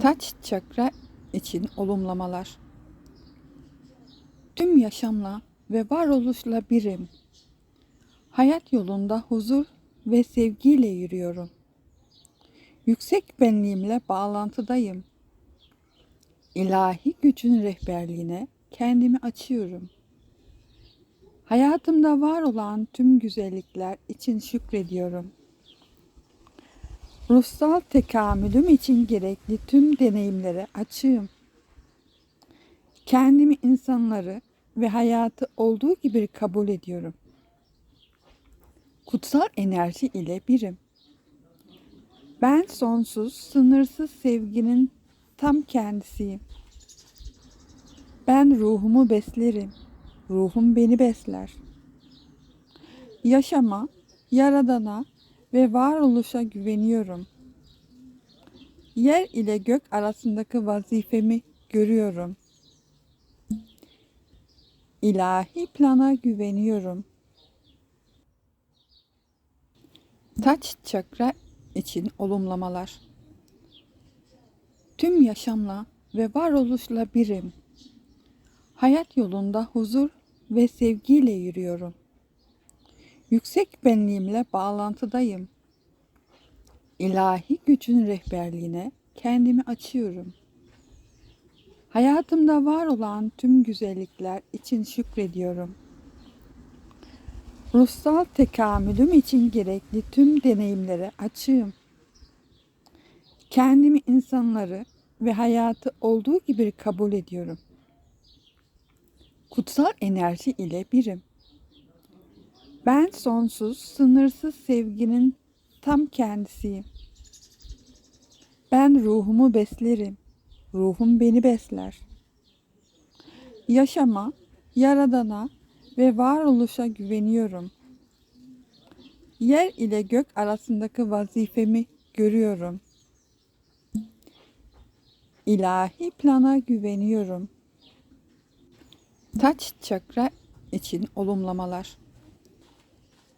Taç çakra için olumlamalar. Tüm yaşamla ve varoluşla birim. Hayat yolunda huzur ve sevgiyle yürüyorum. Yüksek benliğimle bağlantıdayım. İlahi gücün rehberliğine kendimi açıyorum. Hayatımda var olan tüm güzellikler için şükrediyorum. Ruhsal tekamülüm için gerekli tüm deneyimlere açığım. Kendimi insanları ve hayatı olduğu gibi kabul ediyorum. Kutsal enerji ile birim. Ben sonsuz, sınırsız sevginin tam kendisiyim. Ben ruhumu beslerim. Ruhum beni besler. Yaşama, yaradana ve varoluşa güveniyorum. Yer ile gök arasındaki vazifemi görüyorum. İlahi plana güveniyorum. Taç çakra için olumlamalar. Tüm yaşamla ve varoluşla birim. Hayat yolunda huzur ve sevgiyle yürüyorum. Yüksek benliğimle bağlantıdayım. İlahi gücün rehberliğine kendimi açıyorum. Hayatımda var olan tüm güzellikler için şükrediyorum. Ruhsal tekamülüm için gerekli tüm deneyimlere açığım. Kendimi insanları ve hayatı olduğu gibi kabul ediyorum. Kutsal enerji ile birim. Ben sonsuz, sınırsız sevginin tam kendisiyim. Ben ruhumu beslerim. Ruhum beni besler. Yaşama, yaradana ve varoluşa güveniyorum. Yer ile gök arasındaki vazifemi görüyorum. İlahi plana güveniyorum. Taç çakra için olumlamalar.